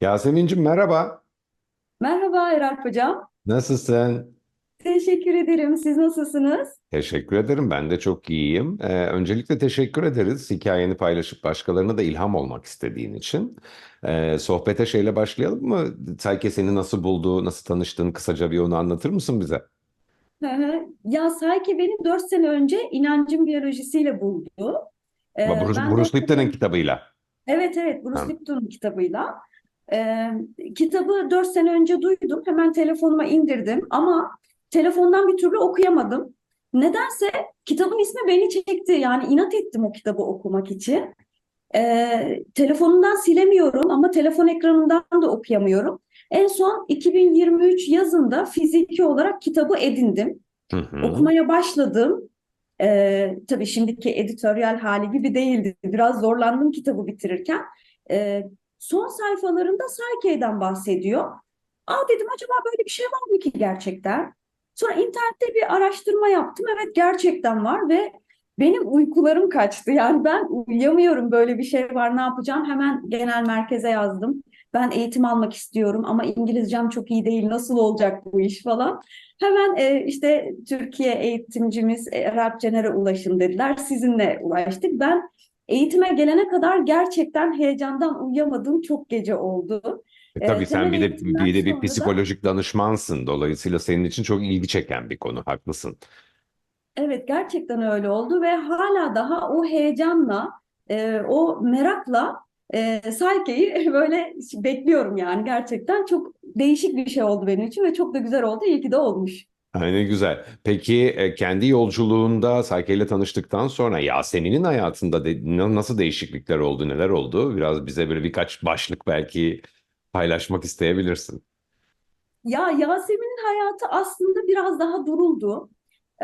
Yasemin'cim merhaba. Merhaba Eralp Hocam. Nasılsın? Teşekkür ederim. Siz nasılsınız? Teşekkür ederim. Ben de çok iyiyim. Ee, öncelikle teşekkür ederiz hikayeni paylaşıp başkalarına da ilham olmak istediğin için. Ee, sohbete şeyle başlayalım mı? Sayke seni nasıl buldu, nasıl tanıştın? Kısaca bir onu anlatır mısın bize? Hı hı. Ya sanki beni 4 sene önce inancın biyolojisiyle buldu. Ee, Bruce, ben 4 Bruce Lipton'un kitabıyla. Evet evet Bruce Lipton'un kitabıyla. Ee, kitabı 4 sene önce duydum. Hemen telefonuma indirdim ama telefondan bir türlü okuyamadım. Nedense kitabın ismi beni çekti. Yani inat ettim o kitabı okumak için. Ee, telefonumdan silemiyorum ama telefon ekranından da okuyamıyorum. En son 2023 yazında fiziki olarak kitabı edindim. Hı hı. Okumaya başladım. Ee, tabii şimdiki editoryal hali gibi değildi. Biraz zorlandım kitabı bitirirken. Ee, son sayfalarında Psyche'den bahsediyor. Aa dedim acaba böyle bir şey var mı ki gerçekten? Sonra internette bir araştırma yaptım. Evet gerçekten var ve benim uykularım kaçtı. Yani ben uyuyamıyorum böyle bir şey var ne yapacağım? Hemen genel merkeze yazdım. Ben eğitim almak istiyorum ama İngilizcem çok iyi değil. Nasıl olacak bu iş falan. Hemen e, işte Türkiye eğitimcimiz e, Eralp Cener'e ulaşın dediler. Sizinle ulaştık. Ben eğitime gelene kadar gerçekten heyecandan uyuyamadığım çok gece oldu. E, E, tabii sen temel bir de bir de bir sonra da psikolojik danışmansın. Dolayısıyla senin için çok ilgi çeken bir konu. Haklısın. evet gerçekten öyle oldu ve hala daha o heyecanla, e, o merakla e, Sayke'yi böyle bekliyorum yani gerçekten çok değişik bir şey oldu benim için ve çok da güzel oldu. İyi ki de olmuş. Ne güzel. Peki e, kendi yolculuğunda Sayke ile tanıştıktan sonra Yasemin'in hayatında de- na- nasıl değişiklikler oldu, neler oldu? Biraz bize böyle birkaç başlık belki paylaşmak isteyebilirsin. Ya Yasemin'in hayatı aslında biraz daha duruldu.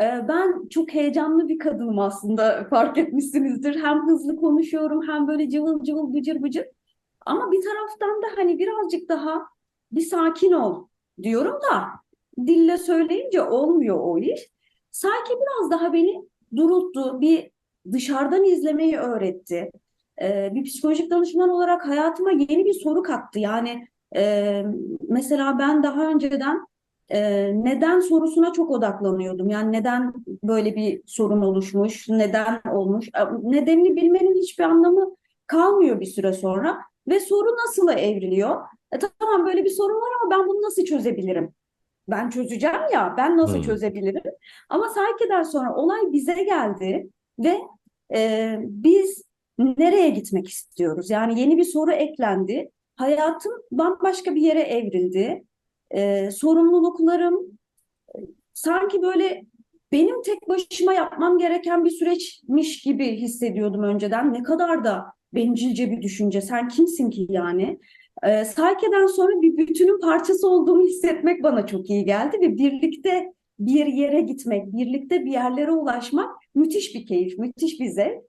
Ee, Ben çok heyecanlı bir kadınım aslında fark etmişsinizdir. Hem hızlı konuşuyorum hem böyle cıvıl cıvıl bıcır bıcır. Ama bir taraftan da hani birazcık daha bir sakin ol diyorum da dille söyleyince olmuyor o iş. Sanki biraz daha beni durulttu, bir dışarıdan izlemeyi öğretti. Ee, bir psikolojik danışman olarak hayatıma yeni bir soru kattı. Yani e, mesela ben daha önceden e, neden sorusuna çok odaklanıyordum. Yani neden böyle bir sorun oluşmuş, neden olmuş? E, Nedenini bilmenin hiçbir anlamı kalmıyor bir süre sonra. Ve soru nasıla evriliyor? E, tamam böyle bir sorun var ama ben bunu nasıl çözebilirim? Ben çözeceğim ya, ben nasıl Hmm. çözebilirim? Ama Sayke'den sonra olay bize geldi ve e, biz nereye gitmek istiyoruz? Yani yeni bir soru eklendi. Hayatım bambaşka bir yere evrildi. E, sorumluluklarım sanki böyle benim tek başıma yapmam gereken bir süreçmiş gibi hissediyordum önceden. Ne kadar da bencilce bir düşünce. Sen kimsin ki yani? Ee, Sayke'den sonra bir bütünün parçası olduğumu hissetmek bana çok iyi geldi ve birlikte bir yere gitmek, birlikte bir yerlere ulaşmak müthiş bir keyif, müthiş bir zevk.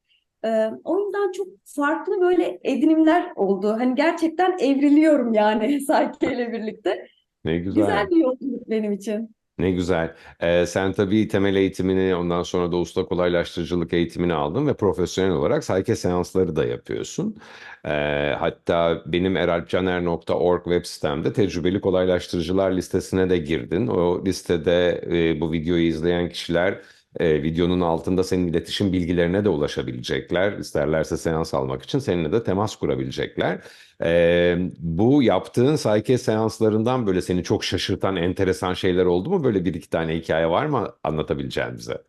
Ee, o yüzden çok farklı böyle edinimler oldu. Hani gerçekten evriliyorum yani Sayke ile birlikte. Ne Güzel güzel. bir yolculuk benim için. Ne güzel. Ee, sen tabii temel eğitimini, ondan sonra da usta kolaylaştırıcılık eğitimini aldın ve profesyonel olarak sayke seansları da yapıyorsun. Ee, hatta benim eralpcaner.org web sitemde tecrübeli kolaylaştırıcılar listesine de girdin. O listede e, bu videoyu izleyen kişiler e, videonun altında senin iletişim bilgilerine de ulaşabilecekler. İsterlerse seans almak için seninle de temas kurabilecekler. Ee, bu yaptığın sayke seanslarından böyle seni çok şaşırtan enteresan şeyler oldu mu? Böyle bir iki tane hikaye var mı anlatabileceğin bize?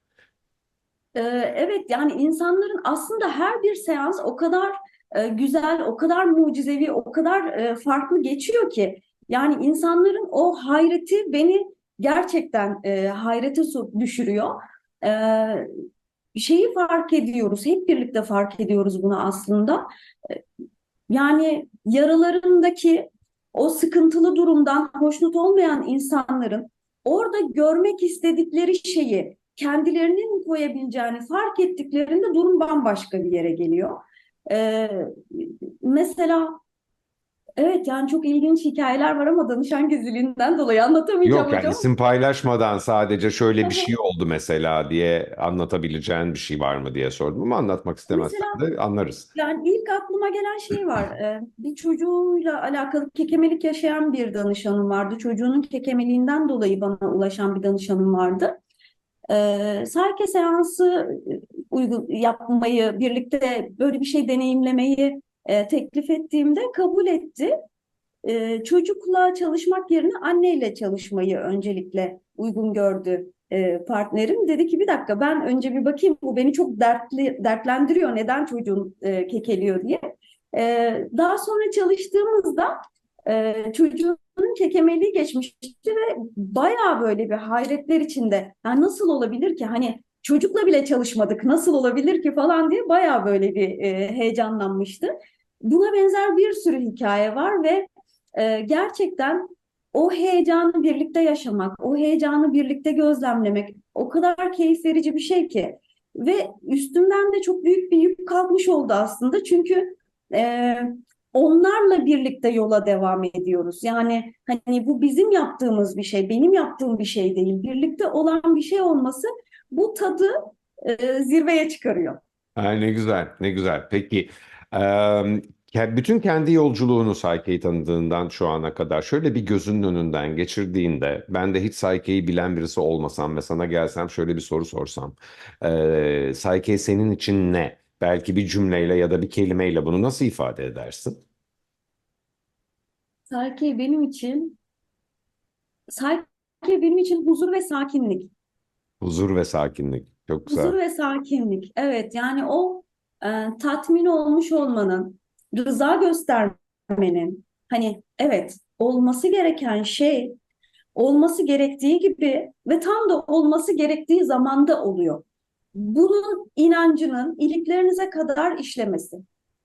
Ee, Evet yani insanların aslında her bir seans o kadar e, güzel, o kadar mucizevi, o kadar e, farklı geçiyor ki yani insanların o hayreti beni gerçekten e, hayrete düşürüyor. Ee, şeyi fark ediyoruz, hep birlikte fark ediyoruz bunu aslında. Yani yaralarındaki o sıkıntılı durumdan hoşnut olmayan insanların orada görmek istedikleri şeyi kendilerinin koyabileceğini fark ettiklerinde durum bambaşka bir yere geliyor. Ee, mesela Evet yani çok ilginç hikayeler var ama danışan gizliliğinden dolayı anlatamayacağım Yok yani hocam. isim paylaşmadan sadece şöyle bir şey oldu mesela diye anlatabileceğin bir şey var mı diye sordum ama anlatmak istemezsen Mesela de anlarız. yani ilk aklıma gelen şey var. Ee, bir çocuğuyla alakalı kekemelik yaşayan bir danışanım vardı. Çocuğunun kekemeliğinden dolayı bana ulaşan bir danışanım vardı. Ee, Sarke seansı uygun yapmayı, birlikte böyle bir şey deneyimlemeyi e, teklif ettiğimde kabul etti. Ee, çocukla çalışmak yerine anneyle çalışmayı öncelikle uygun gördü e, partnerim. Dedi ki bir dakika ben önce bir bakayım bu beni çok dertli dertlendiriyor neden çocuğun e, kekeliyor diye. Ee, daha sonra çalıştığımızda e, çocuğun kekemeliği geçmişti ve bayağı böyle bir hayretler içinde. Yani nasıl olabilir ki hani çocukla bile çalışmadık nasıl olabilir ki falan diye bayağı böyle bir e, heyecanlanmıştı. Buna benzer bir sürü hikaye var ve ee, gerçekten o heyecanı birlikte yaşamak, o heyecanı birlikte gözlemlemek o kadar keyif verici bir şey ki. Ve üstümden de çok büyük bir yük kalkmış oldu aslında. Çünkü e, onlarla birlikte yola devam ediyoruz. Yani hani bu bizim yaptığımız bir şey, benim yaptığım bir şey değil. Birlikte olan bir şey olması bu tadı e, zirveye çıkarıyor. Ay, ne güzel, ne güzel. Peki, ke- bütün kendi yolculuğunu Sayke'yi tanıdığından şu ana kadar şöyle bir gözünün önünden geçirdiğinde, ben de hiç Sayke'yi bilen birisi olmasam ve sana gelsem şöyle bir soru sorsam, eee Sayke senin için ne? Belki bir cümleyle ya da bir kelimeyle bunu nasıl ifade edersin? Sarki benim için, Sarki benim için huzur ve sakinlik. Huzur ve sakinlik. Çok güzel. Huzur ve sakinlik. Evet yani o e, tatmin olmuş olmanın, rıza göstermenin, hani evet olması gereken şey olması gerektiği gibi ve tam da olması gerektiği zamanda oluyor. Bunun inancının iliklerinize kadar işlemesi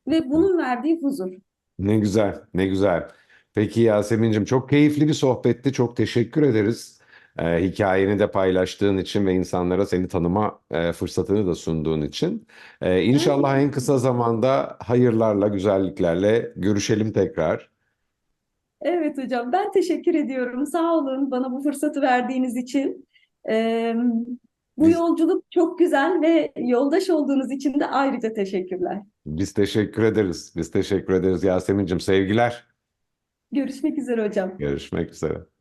ve bunun verdiği huzur. Ne güzel, ne güzel. Peki Yasemin'cim çok keyifli bir sohbetti. Çok teşekkür ederiz. Ee, hikayeni de paylaştığın için ve insanlara seni tanıma e, fırsatını da sunduğun için. Ee, inşallah en kısa zamanda hayırlarla, güzelliklerle görüşelim tekrar. Evet hocam ben teşekkür ediyorum. Sağ olun bana bu fırsatı verdiğiniz için. Ee, bu Biz, yolculuk çok güzel ve yoldaş olduğunuz için de ayrıca teşekkürler. biz teşekkür ederiz. Biz teşekkür ederiz Yasemin'cim. Sevgiler. Görüşmek üzere hocam. Görüşmek üzere.